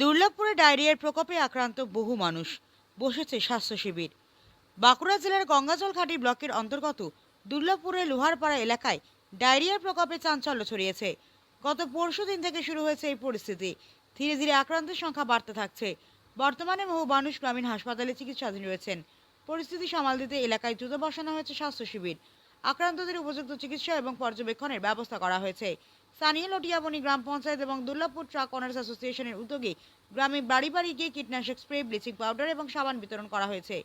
দুর্লভপুরে ডায়রিয়ার প্রকোপে আক্রান্ত বহু মানুষ, বসেছে স্বাস্থ্য শিবির। বাঁকুড়া জেলার গঙ্গাজল ঘাটি ব্লকের অন্তর্গত দুর্লভপুরের লোহারপাড়া এলাকায় ডায়রিয়ার প্রকোপে চাঞ্চল্য ছড়িয়েছে। গত পরশু দিন থেকে শুরু হয়েছে এই পরিস্থিতি। ধীরে ধীরে আক্রান্তের সংখ্যা বাড়তে থাকছে। বর্তমানে বহু মানুষ গ্রামীণ হাসপাতালে চিকিৎসাধীন রয়েছেন। পরিস্থিতি সামাল দিতে এলাকায় দ্রুত বসানো হয়েছে স্বাস্থ্য শিবির। আক্রান্তদের উপযুক্ত চিকিৎসা এবং পর্যবেক্ষণের ব্যবস্থা করা হয়েছে। স্থানীয় লটিয়াবনি গ্রাম পঞ্চায়েত এবং দুর্লভপুর ট্রাক অনার্স অ্যাসোসিয়েশনের উদ্যোগে গ্রামে বাড়ি বাড়ি গিয়ে কীটনাশক স্প্রে, ব্লিচিং পাউডার এবং সাবান বিতরণ করা হয়েছে।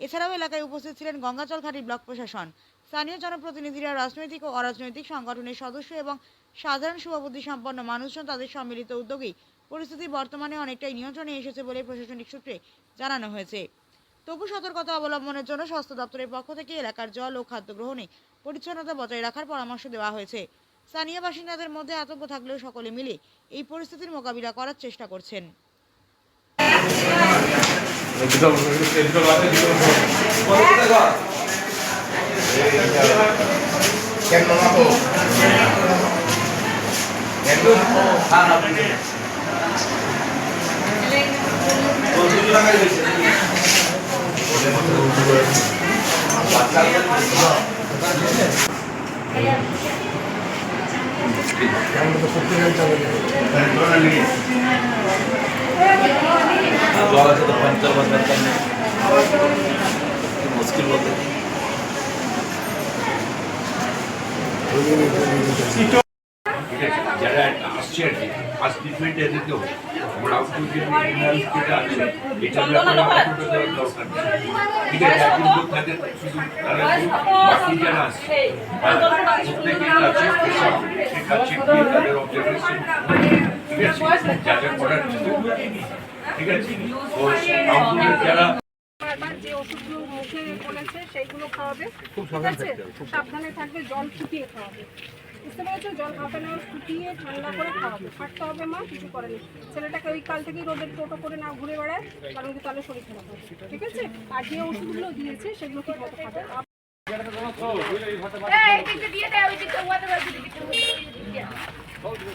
এছাড়াও এলাকায় উপস্থিত ছিলেন গঙ্গাচলঘাটি ব্লক প্রশাসন। স্থানীয় জনপ্রতিনিধিরা রাজনৈতিক ও অরাজনৈতিক সংগঠনের সদস্য এবং সাধারণ শুভবুদ্ধি সম্পন্ন মানুষজন তাদের সম্মিলিত উদ্যোগেই পরিস্থিতি বর্তমানে অনেকটাই নিয়ন্ত্রণে এসেছে বলে প্রশাসনিক সূত্রে জানানো হয়েছে। তবু সতর্কতা অবলম্বনের জন্য স্বাস্থ্য দপ্তরের পক্ষ থেকে এলাকার জল ও খাদ্য গ্রহণে পরিচ্ছন্নতা বজায় রাখার পরামর্শ দেওয়া হয়েছে। স্থানীয় বাসিন্দাদের মধ্যে আতঙ্ক থাকলেও সকলে মিলে এই পরিস্থিতির মোকাবিলা করার চেষ্টা করছেন। জল আছে তো পানি চালবার দরকার নেই মুশকিল বলতে যারা আসছে আর কি ফার্স্ট ট্রিটমেন্ট এদেরকেও আমরা আউটডোর যে মেডিকেল যেটা আছে এটার ব্যাপারে আউটডোর দেওয়ার দরকার নেই। ঠিক আছে একদিন লোক থাকে শুধু তারা একটু বাকি যারা আছে তারা প্রত্যেকের কাছে পেশা সে কাছে গিয়ে তাদের অবজারভেশন ঠিক আছে যা যা করার ছিল। ঠিক আছে তো আউটডোরের যারা যে ওষুধগুলো মুখে বলেছে সেইগুলো খাওয়াবে। ঠিক আছে? সাবধানে। থাকবে জল ফুটিয়ে খাওয়াবে। বুঝতে পেরেছ? জল হাফ অ্যান আওয়ার ফুটিয়ে ঠান্ডা করে খাওয়াবে। হাঁটতে হবে মা কিছু করেনি ছেলেটাকে ওই কাল থেকেই রোদের টোটো করে না ঘুরে বেড়ায় কারণ কি তাহলে শরীর খারাপ হবে। ঠিক আছে? আর যে ওষুধগুলো দিয়েছে সেগুলো ঠিক মতো খাবে? আর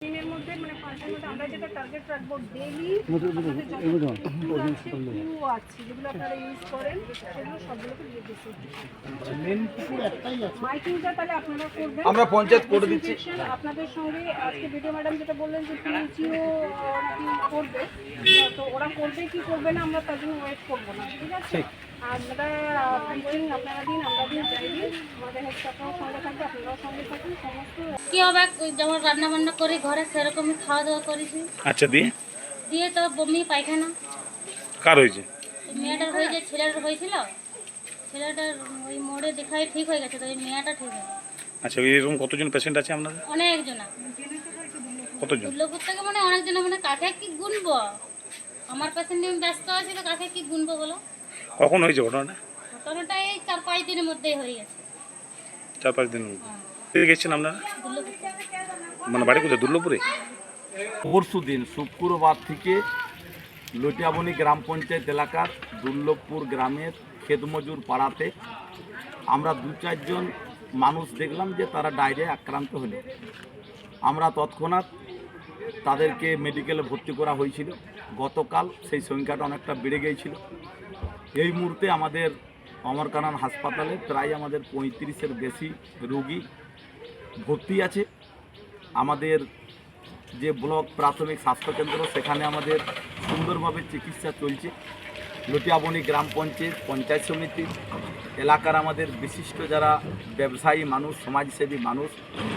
দিনের মধ্যে মানে পাঁচের মধ্যে আমরা যেটা টার্গেট রাখব ডেলি আছে যেগুলো আপনারা ইউজ করেন সেগুলো সবগুলোকে মাইকিংটা তাহলে আপনারা করবেন। আমরা পঞ্চায়েত করে দিচ্ছি। আপনাদের সঙ্গে আজকে ভিডিও ম্যাডাম যেটা বললেন যে পিএইচইও নাকি করবে। তো ওরা করবে কি করবে না আমরা তার জন্য ওয়েট করব না ঠিক আছে? আর যেটা আপনারা দিন আমরা দিন যাই দিন। আমাদের হেলথ আপনারাও সঙ্গে থাকবে আপনারাও সঙ্গে থাকুন সমস্ত কি হবে? যেমন রান্না বান্না করি ঘরে সেরকমই খাওয়া দাওয়া করেছি। আচ্ছা দিয়ে? দিয়ে তো বমি পায়খানা। কার হয়েছে? মেয়েটার হয়ে যে ছেলেটার হয়েছিল? ছেলেটার ওই মোড়ে দেখাই ঠিক হয়ে গেছে তো ওই মেয়েটা ঠিক হয়ে আচ্ছা এরকম কতজন পেশেন্ট আছে আপনাদের? অনেকজনা। কতজন? দুর্লভপুর থেকে মানে অনেকজনা মানে কাকে কি গুনবো? আমার পেশেন্ট ব্যস্ত আছি তো কাকে কি গুনবো বলো? কখন হয়েছে ঘটনাটা? ঘটনাটা এই চার পাঁচ দিনের মধ্যেই হয়ে গেছে। চার পাঁচ দিন পেয়ে গেছেন আপনারা? মানে বাড়ি কোথায়? দুর্লভপুরে? পরশু দিন শুক্রবার থেকে লটিয়াবনি গ্রাম পঞ্চায়েত এলাকার দুর্লভপুর গ্রামের খেতমজুর পাড়াতে আমরা দু চারজন মানুষ দেখলাম যে তারা ডায়রিয়া আক্রান্ত হলো। আমরা তৎক্ষণাৎ তাদেরকে মেডিকেলে ভর্তি করা হয়েছিল। গতকাল সেই সংখ্যাটা অনেকটা বেড়ে গিয়েছিল। এই মুহূর্তে আমাদের অমরকানন হাসপাতালে প্রায় আমাদের পঁয়ত্রিশের বেশি রোগী ভর্তি আছে। আমাদের যে ব্লক প্রাথমিক স্বাস্থ্যকেন্দ্র সেখানে আমাদের সুন্দরভাবে চিকিৎসা চলছে। লটিয়াবনি গ্রাম পঞ্চায়েত পঞ্চায়েত সমিতি, এলাকার আমাদের বিশিষ্ট যারা ব্যবসায়ী মানুষ, সমাজসেবী মানুষ,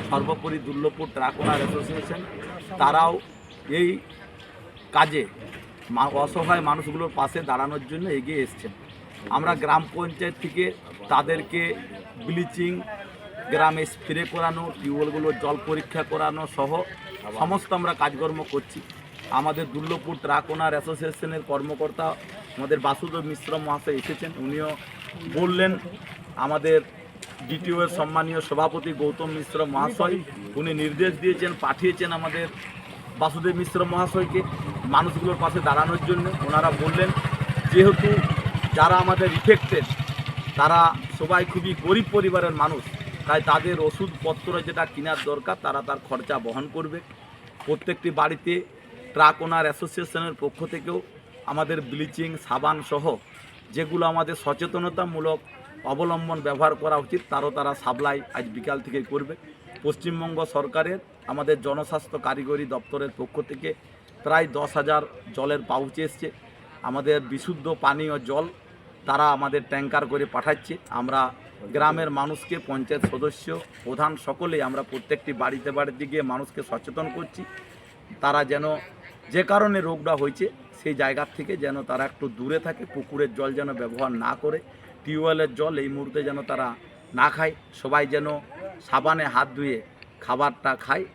সর্বোপরি দুর্লভপুর ট্রাক ওনার অ্যাসোসিয়েশন, তারাও এই কাজে অসহায় মানুষগুলোর পাশে দাঁড়ানোর জন্য এগিয়ে এসছেন। আমরা গ্রাম পঞ্চায়েত থেকে তাদেরকে ব্লিচিং, গ্রামে স্প্রে করানো টিউবওয়েলগুলোর জল পরীক্ষা করানো সহ সমস্ত আমরা কাজকর্ম করছি। আমাদের দুর্লভপুর ট্রাক ওনার অ্যাসোসিয়েশনের কর্মকর্তা আমাদের বাসুদেব মিশ্র মহাশয় এসেছেন। উনিও বললেন, আমাদের ডিটিও এর সম্মানীয় সভাপতি গৌতম মিশ্র মহাশয়, উনি নির্দেশ দিয়েছেন, পাঠিয়েছেন আমাদের বাসুদেব মিশ্র মহাশয়কে মানুষগুলোর পাশে দাঁড়ানোর জন্য ওনারা বললেন, যেহেতু যারা আমাদের ইফেক্টেড তারা সবাই খুবই গরিব পরিবারের মানুষ, তাই তাদের ওষুধপত্র যেটা কেনার দরকার, তারা তার খরচা বহন করবে। প্রত্যেকটি বাড়িতে ট্রাক ওনার অ্যাসোসিয়েশনের পক্ষ থেকেও আমাদের ব্লিচিং, সাবান সহ যেগুলো আমাদের সচেতনতামূলক অবলম্বন ব্যবহার করা উচিত, তারও তারা সাপ্লাই আজ বিকাল থেকে করবে। পশ্চিমবঙ্গ সরকারের আমাদের জনস্বাস্থ্য কারিগরি দপ্তরের পক্ষ থেকে প্রায় দশ হাজার জলের পাউচ এসছে। আমাদের বিশুদ্ধ পানীয় জল তারা আমাদের ট্যাঙ্কার করে পাঠাচ্ছে। আমরা গ্রামের মানুষকে, পঞ্চায়েত সদস্য, প্রধান সকলেই আমরা প্রত্যেকটি বাড়িতে বাড়িতে গিয়ে মানুষকে সচেতন করছি। তারা যেন যে কারণে রোগটা হয়েছে, সেই জায়গার থেকে যেন তারা একটু দূরে থাকে, পুকুরের জল যেন ব্যবহার না করে। টিউবওয়েলের জল এই মুহূর্তে যেন তারা না খায়। সবাই যেন সাবানে হাত ধুয়ে খাবারটা খায়।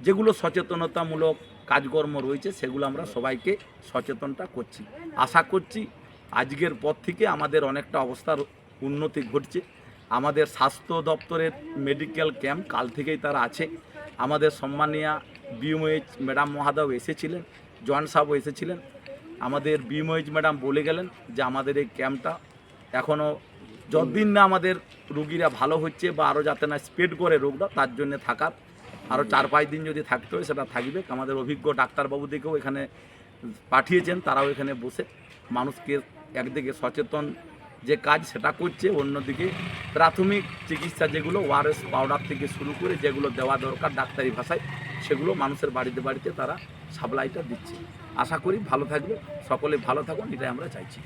যেগুলো সচেতনতামূলক কাজকর্ম রয়েছে, সেগুলো আমরা সবাইকে সচেতনটা করছি। আশা করছি আজকের পর থেকে আমাদের অনেকটা অবস্থার উন্নতি ঘটছে। আমাদের স্বাস্থ্য দপ্তরের মেডিকেল ক্যাম্প কাল থেকেই তারা আছে। আমাদের সম্মানীয় বিএমএইচ ম্যাডাম মহাদাও এসেছিলেন জয়েন্ট সাহেবও এসেছিলেন। আমাদের বিএমএইচ ম্যাডাম বলে গেলেন যে আমাদের এই ক্যাম্পটা এখনও যতদিন না আমাদের রুগীরা ভালো হচ্ছে বা আরও যাতে না স্প্রেড করে রোগটা, তার জন্য থাকার। আরও চার পাঁচ দিন যদি থাকতে হয়, সেটা থাকবে। আমাদের অভিজ্ঞ ডাক্তারবাবুদেরকেও এখানে পাঠিয়েছেন, তারাও এখানে বসে। মানুষকে একদিকে সচেতন যে কাজ সেটা করছে, অন্যদিকে প্রাথমিক চিকিৎসা যেগুলো ওআরএস পাউডার থেকে শুরু করে যেগুলো দেওয়া দরকার ডাক্তারি ভাষায়, সেগুলো মানুষের বাড়িতে বাড়িতে তারা সাপ্লাইটা দিচ্ছে। আশা করি ভালো থাকবে। সকলে ভালো থাকুন, এটাই আমরা চাইছি।